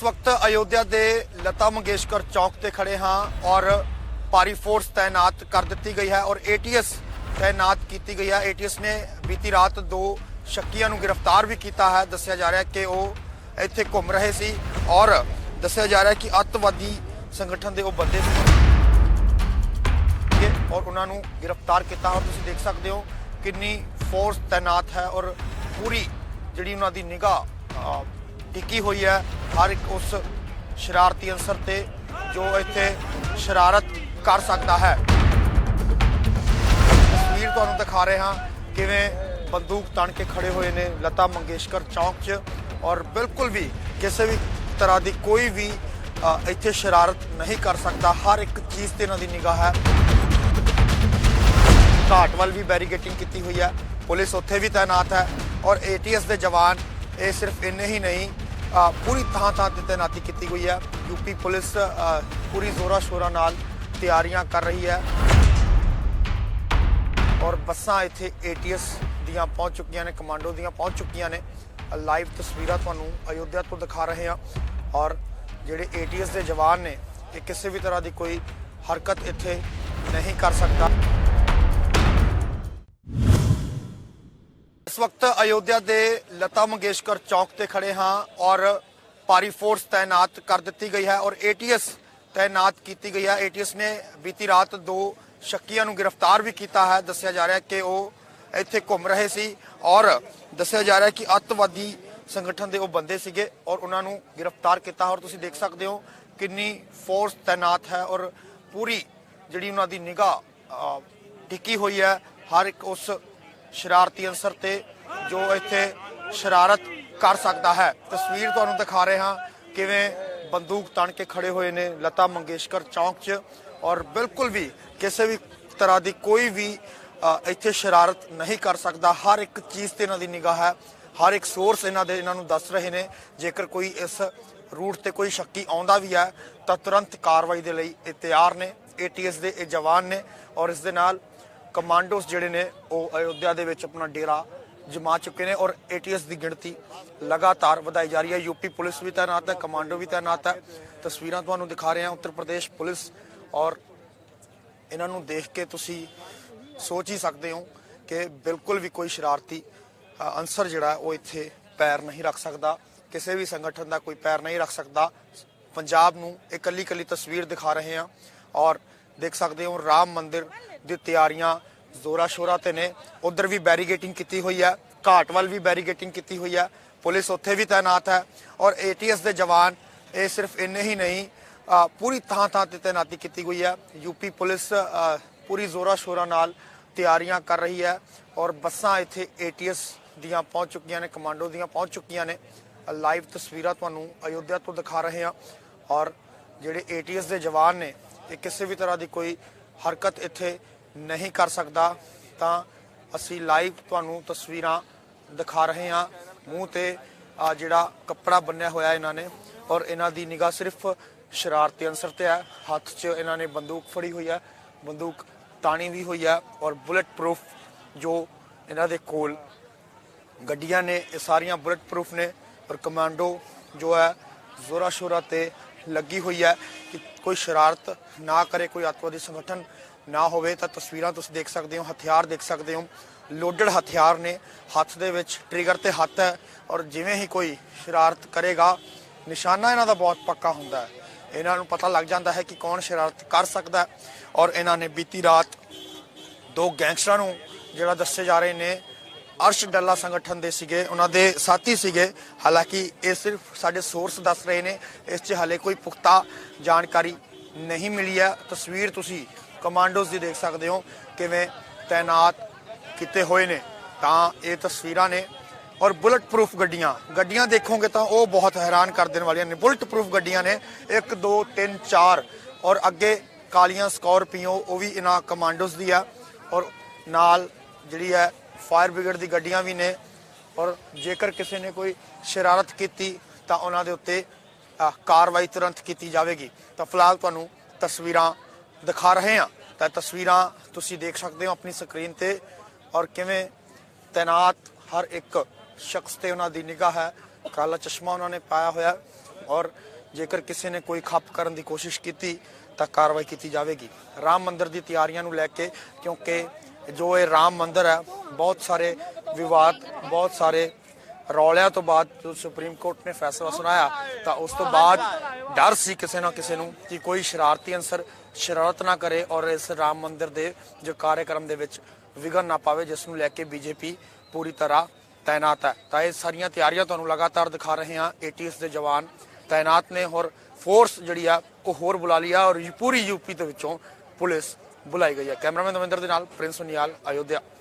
ਇਸ ਵਕਤ ਅਯੋਧਿਆ ਦੇ ਲਤਾ ਮੰਗੇਸ਼ਕਰ ਚੌਕ ਤੇ ਖੜੇ ਹਾਂ ਔਰ ਭਾਰੀ ਫੋਰਸ ਤਾਇਨਾਤ ਕਰ ਦਿੱਤੀ ਗਈ ਹੈ ਔਰ ਏਟੀਐਸ ਤਾਇਨਾਤ ਕੀਤੀ ਗਈ ਹੈ। ਏਟੀਐਸ ਨੇ ਬੀਤੀ ਰਾਤ ਦੋ ਸ਼ੱਕੀਆਂ ਨੂੰ ਗ੍ਰਿਫਤਾਰ ਵੀ ਕੀਤਾ ਹੈ। ਦੱਸਿਆ ਜਾ ਰਿਹਾ ਹੈ ਕਿ ਉਹ ਇੱਥੇ ਘੁੰਮ ਰਹੇ ਸੀ ਔਰ ਦੱਸਿਆ ਜਾ ਰਿਹਾ ਹੈ ਕਿ ਅੱਤਵਾਦੀ ਸੰਗਠਨ ਦੇ ਉਹ ਬੰਦੇ ਸੀ। ਔਰ ਉਹਨਾਂ ਨੂੰ ਗ੍ਰਿਫਤਾਰ ਕੀਤਾ ਔਰ ਤੁਸੀਂ ਦੇਖ ਸਕਦੇ ਹੋ ਕਿੰਨੀ ਫੋਰਸ ਤਾਇਨਾਤ ਹੈ ਔਰ ਪੂਰੀ ਜਿਹੜੀ ਉਹਨਾਂ ਦੀ ਨਿਗਾਹ ਟਿੱਕੀ ਹੋਈ ਹੈ ਹਰ ਇੱਕ ਉਸ ਸ਼ਰਾਰਤੀ ਅਨਸਰ ਤੇ ਜੋ ਇੱਥੇ ਸ਼ਰਾਰਤ ਕਰ ਸਕਦਾ ਹੈ। ਤਸਵੀਰ ਤੁਹਾਨੂੰ ਦਿਖਾ ਰਹੇ ਹਾਂ ਕਿਵੇਂ ਬੰਦੂਕ ਤਣ ਕੇ ਖੜੇ ਹੋਏ ਨੇ ਲਤਾ ਮੰਗੇਸ਼ਕਰ ਚੌਂਕ 'ਚ ਔਰ ਬਿਲਕੁਲ ਵੀ ਕਿਸੇ ਵੀ ਤਰ੍ਹਾਂ ਦੀ ਕੋਈ ਵੀ ਇੱਥੇ ਸ਼ਰਾਰਤ ਨਹੀਂ ਕਰ ਸਕਦਾ। ਹਰ ਇੱਕ ਚੀਜ਼ ਤੇ ਇਹਨਾਂ ਦੀ ਨਿਗਾਹ ਹੈ। ਘਾਟ ਵੱਲ ਵੀ ਬੈਰੀਗੇਟਿੰਗ ਕੀਤੀ ਹੋਈ ਹੈ। ਪੁਲਿਸ ਉੱਥੇ ਵੀ ਤਾਇਨਾਤ ਹੈ ਔਰ ਏਟੀਐਸ ਦੇ ਜਵਾਨ ਇਹ ਸਿਰਫ ਇੰਨੇ ਹੀ ਨਹੀਂ ਪੂਰੀ ਥਾਂ ਥਾਂ ਤੇ ਤੈਨਾਤੀ ਕੀਤੀ ਗਈ ਹੈ। ਯੂਪੀ ਪੁਲਿਸ ਪੂਰੀ ਜ਼ੋਰਾ ਸ਼ੋਰਾ ਨਾਲ ਤਿਆਰੀਆਂ ਕਰ ਰਹੀ ਹੈ। ਔਰ ਬੱਸਾਂ ਇੱਥੇ ਏਟੀਐਸ ਦੀਆਂ ਪਹੁੰਚ ਚੁੱਕੀਆਂ ਨੇ, ਕਮਾਂਡੋ ਦੀਆਂ ਪਹੁੰਚ ਚੁੱਕੀਆਂ ਨੇ। ਲਾਈਵ ਤਸਵੀਰਾਂ ਤੁਹਾਨੂੰ ਅਯੋਧਿਆ ਤੋਂ ਦਿਖਾ ਰਹੇ ਹਾਂ। ਔਰ ਜਿਹੜੇ ਏਟੀਐਸ ਦੇ ਜਵਾਨ ਨੇ, ਇਹ ਕਿਸੇ ਵੀ ਤਰ੍ਹਾਂ ਦੀ ਕੋਈ ਹਰਕਤ ਇੱਥੇ ਨਹੀਂ ਕਰ ਸਕਦਾ। ਵਕਤ ਅਯੋਧਿਆ ਦੇ ਲਤਾ ਮੰਗੇਸ਼ਕਰ ਚੌਕ ਤੇ ਖੜੇ ਹਾਂ ਔਰ ਭਾਰੀ ਫੋਰਸ ਤਾਇਨਾਤ ਕਰ ਦਿੱਤੀ ਗਈ ਹੈ ਔਰ ਏਟੀਐਸ ਤਾਇਨਾਤ ਕੀਤੀ ਗਈ ਹੈ। ਏਟੀਐਸ ਨੇ ਬੀਤੀ ਰਾਤ ਦੋ ਸ਼ੱਕੀਆਂ ਨੂੰ ਗ੍ਰਿਫਤਾਰ ਵੀ ਕੀਤਾ ਹੈ। ਦੱਸਿਆ ਜਾ ਰਿਹਾ ਹੈ ਕਿ ਉਹ ਇੱਥੇ ਘੁੰਮ ਰਹੇ ਸੀ ਔਰ ਦੱਸਿਆ ਜਾ ਰਿਹਾ ਹੈ ਕਿ ਅੱਤਵਾਦੀ ਸੰਗਠਨ ਦੇ ਉਹ ਬੰਦੇ ਸੀਗੇ ਔਰ ਉਹਨਾਂ ਨੂੰ ਗ੍ਰਿਫਤਾਰ ਕੀਤਾ ਔਰ ਤੁਸੀਂ ਦੇਖ ਸਕਦੇ ਹੋ ਕਿੰਨੀ ਫੋਰਸ ਤਾਇਨਾਤ ਹੈ ਔਰ ਪੂਰੀ ਜਿਹੜੀ ਉਹਨਾਂ ਦੀ ਨਿਗਾਹ ਟਿੱਕੀ ਹੋਈ ਹੈ। ਹਰ ਇੱਕ ਉਸ ਸ਼ਰਾਰਤੀ ਅਨਸਰ ਤੇ ਜੋ ਇੱਥੇ ਸ਼ਰਾਰਤ ਕਰ ਸਕਦਾ ਹੈ। ਤਸਵੀਰ ਤੁਹਾਨੂੰ ਦਿਖਾ ਰਹੇ ਹਾਂ ਕਿਵੇਂ ਬੰਦੂਕ ਤਣ ਕੇ ਖੜੇ ਹੋਏ ਨੇ ਲਤਾ ਮੰਗੇਸ਼ਕਰ ਚੌਂਕ 'ਚ ਔਰ ਬਿਲਕੁਲ ਵੀ ਕਿਸੇ ਵੀ ਤਰ੍ਹਾਂ ਦੀ ਕੋਈ ਵੀ ਇੱਥੇ ਸ਼ਰਾਰਤ ਨਹੀਂ ਕਰ ਸਕਦਾ। ਹਰ ਇੱਕ ਚੀਜ਼ ਤੇ ਇਹਨਾਂ ਦੀ ਨਿਗਾਹ ਹੈ। ਹਰ ਇੱਕ ਸੋਰਸ ਇਹਨਾਂ ਦੇ ਇਹਨਾਂ ਨੂੰ ਦੱਸ ਰਹੇ ਨੇ। ਜੇਕਰ ਕੋਈ ਇਸ ਰੂਟ ਤੇ ਕੋਈ ਸ਼ੱਕੀ ਆਉਂਦਾ ਵੀ ਹੈ, ਤਾਂ ਤੁਰੰਤ ਕਾਰਵਾਈ ਦੇ ਲਈ ਇਹ ਤਿਆਰ ਨੇ। ਏਟੀਐਸ ਦੇ ਇਹ ਜਵਾਨ ਨੇ ਔਰ ਇਸ ਦੇ ਨਾਲ ਕਮਾਂਡੋਸ ਜਿਹੜੇ ਨੇ, ਉਹ ਅਯੋਧਿਆ ਦੇ ਵਿੱਚ ਆਪਣਾ ਡੇਰਾ ਜਮਾ ਚੁੱਕੇ ਨੇ ਔਰ ਏਟੀਐਸ ਦੀ ਗਿਣਤੀ ਲਗਾਤਾਰ ਵਧਾਈ ਜਾ ਰਹੀ ਹੈ। ਯੂਪੀ ਪੁਲਿਸ ਵੀ ਤਾਇਨਾਤ ਹੈ, ਕਮਾਂਡੋ ਵੀ ਤਾਇਨਾਤ ਹੈ। ਤਸਵੀਰਾਂ ਤੁਹਾਨੂੰ ਦਿਖਾ ਰਹੇ ਹਾਂ ਉੱਤਰ ਪ੍ਰਦੇਸ਼ ਪੁਲਿਸ ਔਰ ਇਹਨਾਂ ਨੂੰ ਦੇਖ ਕੇ ਤੁਸੀਂ ਸੋਚ ਹੀ ਸਕਦੇ ਹੋ ਕਿ ਬਿਲਕੁਲ ਵੀ ਕੋਈ ਸ਼ਰਾਰਤੀ ਅਨਸਰ ਜਿਹੜਾ ਉਹ ਇੱਥੇ ਪੈਰ ਨਹੀਂ ਰੱਖ ਸਕਦਾ। ਕਿਸੇ ਵੀ ਸੰਗਠਨ ਦਾ ਕੋਈ ਪੈਰ ਨਹੀਂ ਰੱਖ ਸਕਦਾ। ਪੰਜਾਬ ਨੂੰ ਇਕੱਲੀ ਇਕੱਲੀ ਤਸਵੀਰ ਦਿਖਾ ਰਹੇ ਹਾਂ ਔਰ ਦੇਖ ਸਕਦੇ ਹੋ, ਰਾਮ ਮੰਦਿਰ ਦੀ ਤਿਆਰੀਆਂ ਜ਼ੋਰਾ ਸ਼ੋਰਾ ਤੇ ਨੇ। ਉਧਰ ਵੀ ਬੈਰੀਗੇਟਿੰਗ ਕੀਤੀ ਹੋਈ ਹੈ, ਘਾਟ ਵੱਲ ਵੀ ਬੈਰੀਗੇਟਿੰਗ ਕੀਤੀ ਹੋਈ ਹੈ। ਪੁਲਿਸ ਉੱਥੇ ਵੀ ਤਾਇਨਾਤ ਹੈ ਔਰ ਏਟੀਐਸ ਦੇ ਜਵਾਨ, ਇਹ ਸਿਰਫ ਇੰਨੇ ਹੀ ਨਹੀਂ ਪੂਰੀ ਥਾਂ ਥਾਂ ਤੇ ਤਾਇਨਾਤੀ ਕੀਤੀ ਗਈ ਹੈ। ਯੂਪੀ ਪੁਲਿਸ ਪੂਰੀ ਜ਼ੋਰਾ ਸ਼ੋਰਾ ਨਾਲ ਤਿਆਰੀਆਂ ਕਰ ਰਹੀ ਹੈ ਔਰ ਬੱਸਾਂ ਇੱਥੇ ਏਟੀਐਸ ਦੀਆਂ ਪਹੁੰਚ ਚੁੱਕੀਆਂ ਨੇ, ਕਮਾਂਡੋ ਦੀਆਂ ਪਹੁੰਚ ਚੁੱਕੀਆਂ ਨੇ। ਲਾਈਵ ਤਸਵੀਰਾਂ ਤੁਹਾਨੂੰ ਅਯੋਧਿਆ ਤੋਂ ਦਿਖਾ ਰਹੇ ਹਾਂ ਔਰ ਜਿਹੜੇ ਏਟੀਐਸ ਦੇ ਜਵਾਨ ਨੇ ਇਹ ਕਿਸੇ ਵੀ ਤਰ੍ਹਾਂ ਦੀ ਕੋਈ ਹਰਕਤ ਇੱਥੇ ਨਹੀਂ ਕਰ ਸਕਦਾ, ਤਾਂ ਅਸੀਂ ਲਾਈਵ ਤੁਹਾਨੂੰ ਤਸਵੀਰਾਂ ਦਿਖਾ ਰਹੇ ਹਾਂ। ਮੂੰਹ ਤੇ ਆ ਜਿਹੜਾ ਕੱਪੜਾ ਬੰਨਿਆ ਹੋਇਆ ਇਹਨਾਂ ਨੇ ਔਰ ਇਹਨਾਂ ਦੀ ਨਿਗਾਹ ਸਿਰਫ ਸ਼ਰਾਰਤੀ ਅਨਸਰ ਤੇ ਹੈ। ਹੱਥ 'ਚ ਇਹਨਾਂ ਨੇ ਬੰਦੂਕ ਫੜੀ ਹੋਈ ਹੈ, ਬੰਦੂਕ ਤਾਣੀ ਵੀ ਹੋਈ ਹੈ ਔਰ ਬੁਲੇਟ ਪ੍ਰੂਫ ਜੋ ਇਹਨਾਂ ਦੇ ਕੋਲ ਗੱਡੀਆਂ ਨੇ, ਇਹ ਸਾਰੀਆਂ ਬੁਲੇਟ ਪ੍ਰੂਫ ਨੇ ਔਰ ਕਮਾਂਡੋ ਜੋ ਹੈ ਜ਼ੋਰਾ ਸ਼ੋਰਾ ਤੇ ਲੱਗੀ ਹੋਈ ਹੈ ਕਿ ਕੋਈ ਸ਼ਰਾਰਤ ਨਾ ਕਰੇ, ਕੋਈ ਅੱਤਵਾਦੀ ਸੰਗਠਨ ਨਾ ਹੋਵੇ, ਤਾਂ ਤਸਵੀਰਾਂ ਤੁਸੀਂ ਦੇਖ ਸਕਦੇ ਹੋ, ਹਥਿਆਰ ਦੇਖ ਸਕਦੇ ਹੋ। ਲੋਡਡ ਹਥਿਆਰ ਨੇ ਹੱਥ ਦੇ ਵਿੱਚ ਟ੍ਰਿਗਰ ਤੇ ਹੱਥ ਹੈ ਔਰ ਜਿਵੇਂ ਹੀ ਕੋਈ ਸ਼ਰਾਰਤ ਕਰੇਗਾ, ਨਿਸ਼ਾਨਾ ਇਹਨਾਂ ਦਾ ਬਹੁਤ ਪੱਕਾ ਹੁੰਦਾ ਹੈ। ਇਹਨਾਂ ਨੂੰ ਪਤਾ ਲੱਗ ਜਾਂਦਾ ਹੈ ਕਿ ਕੌਣ ਸ਼ਰਾਰਤ ਕਰ ਸਕਦਾ ਔਰ ਇਹਨਾਂ ਨੇ ਬੀਤੀ ਰਾਤ ਦੋ ਗੈਂਗਸਟਰਾਂ ਨੂੰ ਜਿਹੜਾ ਦੱਸੇ ਜਾ ਰਹੇ ਨੇ ਅਰਸ਼ ਡੱਲਾ ਸੰਗਠਨ ਦੇ ਸੀਗੇ, ਉਹਨਾਂ ਦੇ ਸਾਥੀ ਸੀਗੇ। ਹਾਲਾਂਕਿ ਇਹ ਸਿਰਫ ਸਾਡੇ ਸੋਰਸ ਦੱਸ ਰਹੇ ਨੇ, ਇਸ 'ਚ ਹਾਲੇ ਕੋਈ ਪੁਖਤਾ ਜਾਣਕਾਰੀ ਨਹੀਂ ਮਿਲੀ ਹੈ। ਤਸਵੀਰ ਤੁਸੀਂ ਕਮਾਂਡੋਜ਼ ਦੀ ਦੇਖ ਸਕਦੇ ਹੋ, ਕਿਵੇਂ ਤਾਇਨਾਤ ਕੀਤੇ ਹੋਏ ਨੇ। ਤਾਂ ਇਹ ਤਸਵੀਰਾਂ ਨੇ। ਔਰ ਬੁਲਟ ਪ੍ਰੂਫ ਗੱਡੀਆਂ ਗੱਡੀਆਂ ਦੇਖੋਗੇ ਤਾਂ ਉਹ ਬਹੁਤ ਹੈਰਾਨ ਕਰ ਦੇਣ ਵਾਲੀਆਂ ਨੇ। ਬੁਲਟ ਪ੍ਰੂਫ ਗੱਡੀਆਂ ਨੇ 1 2 3 4 ਔਰ ਅੱਗੇ ਕਾਲੀਆਂ ਸਕਾਰਪੀਓ, ਉਹ ਵੀ ਇਹਨਾਂ ਕਮਾਂਡੋਜ਼ ਦੀ ਆ। ਔਰ ਨਾਲ ਜਿਹੜੀ ਹੈ ਫਾਇਰ ਬ੍ਰਿਗੇਡ ਦੀ ਗੱਡੀਆਂ ਵੀ ਨੇ ਔਰ ਜੇਕਰ ਕਿਸੇ ਨੇ ਕੋਈ ਸ਼ਰਾਰਤ ਕੀਤੀ ਤਾਂ ਉਹਨਾਂ ਦੇ ਉੱਤੇ ਕਾਰਵਾਈ ਤੁਰੰਤ ਕੀਤੀ ਜਾਵੇਗੀ। ਤਾਂ ਫਿਲਹਾਲ ਤੁਹਾਨੂੰ ਤਸਵੀਰਾਂ ਦਿਖਾ ਰਹੇ ਹਾਂ। ਤਾਂ ਤਸਵੀਰਾਂ ਤੁਸੀਂ ਦੇਖ ਸਕਦੇ ਹੋ ਆਪਣੀ ਸਕਰੀਨ ਤੇ। ਔਰ ਕਿਵੇਂ ਤਾਇਨਾਤ ਹਰ ਇੱਕ ਸ਼ਖਸ ਤੇ ਉਹਨਾਂ ਦੀ ਨਿਗਾਹ ਹੈ, ਕਾਲਾ ਚਸ਼ਮਾ ਉਹਨਾਂ ਨੇ ਪਾਇਆ ਹੋਇਆ। ਔਰ ਜੇਕਰ ਕਿਸੇ ਨੇ ਕੋਈ ਖੱਪ ਕਰਨ ਦੀ ਕੋਸ਼ਿਸ਼ ਕੀਤੀ ਤਾਂ ਕਾਰਵਾਈ ਕੀਤੀ ਜਾਵੇਗੀ। ਰਾਮ ਮੰਦਰ ਦੀ ਤਿਆਰੀਆਂ ਨੂੰ ਲੈ ਕੇ, ਕਿਉਂਕਿ ਜੋ ਇਹ ਰਾਮ ਮੰਦਿਰ ਹੈ, ਬਹੁਤ ਸਾਰੇ ਵਿਵਾਦ, ਬਹੁਤ ਸਾਰੇ ਰੌਲਿਆਂ ਤੋਂ ਬਾਅਦ ਜੋ ਸੁਪਰੀਮ ਕੋਰਟ ਨੇ ਫੈਸਲਾ ਸੁਣਾਇਆ, ਤਾਂ ਉਸ ਤੋਂ ਬਾਅਦ ਡਰ ਸੀ ਕਿਸੇ ਨਾ ਕਿਸੇ ਨੂੰ ਕਿ ਕੋਈ ਸ਼ਰਾਰਤੀ ਅੰਸਰ ਸ਼ਰਾਰਤ ਨਾ ਕਰੇ ਔਰ ਇਸ ਰਾਮ ਮੰਦਿਰ ਦੇ ਜੋ ਕਾਰਜਕ੍ਰਮ ਦੇ ਵਿੱਚ ਵਿਘਨ ਨਾ ਪਾਵੇ, ਜਿਸ ਨੂੰ ਲੈ ਕੇ ਬੀਜੇਪੀ ਪੂਰੀ ਤਰ੍ਹਾਂ ਤਾਇਨਾਤ ਹੈ। ਤਾਂ ਇਹ ਸਾਰੀਆਂ ਤਿਆਰੀਆਂ ਤੁਹਾਨੂੰ ਲਗਾਤਾਰ ਦਿਖਾ ਰਹੇ ਹਾਂ। ਏਟੀਐਸ ਦੇ ਜਵਾਨ ਤਾਇਨਾਤ ਨੇ ਔਰ ਫੋਰਸ ਜਿਹੜੀ ਆ, ਉਹ ਹੋਰ ਬੁਲਾ ਲਈ ਆ ਔਰ ਯੂ- ਪੂਰੀ ਯੂਪੀ ਦੇ ਵਿੱਚੋਂ ਪੁਲਿਸ ਬੁਲਾਈ ਗਈ ਹੈ। ਕੈਮਰਾਮੈਨ ਦਵਿੰਦਰ ਦੇ ਨਾਲ ਪ੍ਰਿੰਸ ਨਿਆਲ ਅਯੋਧਿਆ।